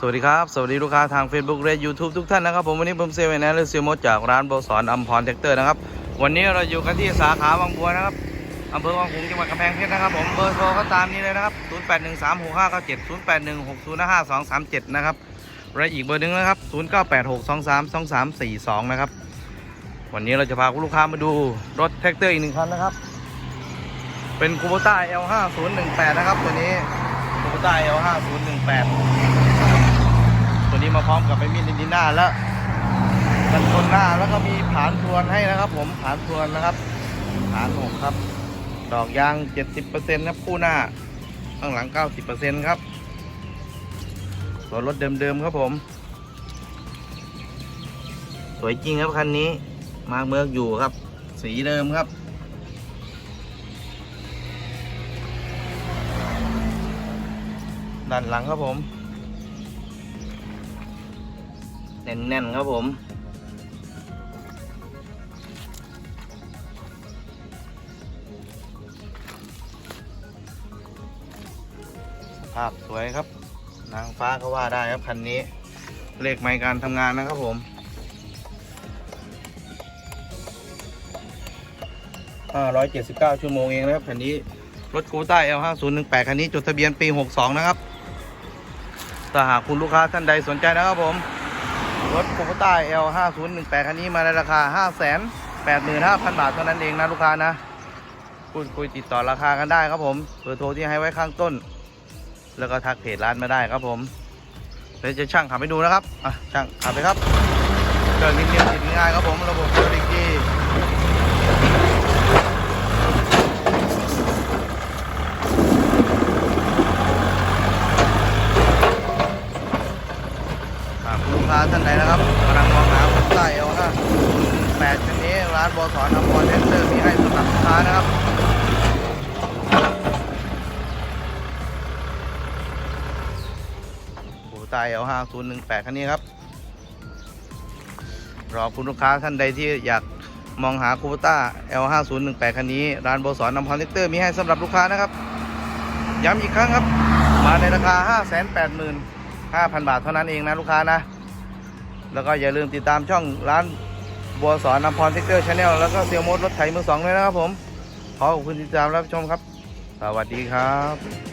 สวัสดีครับ สวัสดีลูกค้าทาง Facebook และ YouTube ทุกท่านนะครับ ผมวันนี้ผมเซเว่นแอนและเซียมดจากร้านโบสอนอัมพรแท็กเตอร์นะครับ วันนี้เราอยู่กันที่สาขาบางบัวนะครับอำเภอวังหงจังหวัดกำแพงเพชรนะครับผมเบอร์โทรก็ตามนี้เลยนะครับ 08136597 0816052237 นะครับและอีกเบอร์หนึ่งนะครับ 0986232342 นะครับ วันนี้เราจะพาคุณลูกค้ามาดูรถแท็กเตอร์อีกหนึ่งคันนะครับ เป็นคูโบต้า L5018 นะครับตัวนี้คูโบต้า L5018 มาพร้อมกับไอ้มีดินหน้าและกันชนหน้าแล้วก็มีผานทวนให้นะครับ ผมผานทวนนะครับ ผานหกครับ ดอกยาง 70%ครับคู่หน้า ข้างหลัง 90%ครับส่วนรถเดิมๆครับผม สวยจริงครับคันนี้มาเมือกอยู่ครับ สีเดิมครับด้านหลังครับผม แน่นๆครับผม สภาพสวยครับ นางฟ้าก็ว่าได้ครับคันนี้เลขไมการทำงานนะครับผม579 ชั่วโมงเองนะครับคันนี้รถคูต้า L5018 คันนี้จดทะเบียนปี 62 นะครับถ้าหากคุณลูกค้าท่านใดสนใจนะครับผม รถโคโ o ต้า L5018 คันนี้มาในราคา 585,000 บาทเท่านั้นเองนะลูกค้านะพูดคุยติดต่อราคากันได้ครับผมเบอร์โทรที่ให้ไว้ข้างต้น แล้วก็ทักเพจร้านมาได้ครับผมเดี๋ยวจะช่างขับให้ดูนะครับอะช่างขับไปครับเดินนิดเดียวติดง่ายครับผมระบบเบรกดีหาท่านใดนะครับกำลังมองหาโคโ o ต้า L5018 คันนี้ร้านบอสอนอมรเทนเตอร์มีให้สำหรับลูกค้านะครับโอ้ตาเอาห้าศูนย์หนึ่งแปดคันนี้ครับ รอคุณลูกค้าท่านใดที่อยากมองหาคูปต้า L5018 คันนี้ ร้านบสอนนำพอนเทคเตอร์มีให้สำหรับลูกค้านะครับ ย้ำอีกครั้งครับ มาในราคา 585,000 บาทเท่านั้นเองนะลูกค้านะ แล้วก็อย่าลืมติดตามช่องร้านบัวสอนนำพรเทคเตอร์ชาแนลแล้วก็เซียวมดรถไถมือสองด้วยนะครับผม ขอขอบคุณที่ติดตามรับชมครับ สวัสดีครับ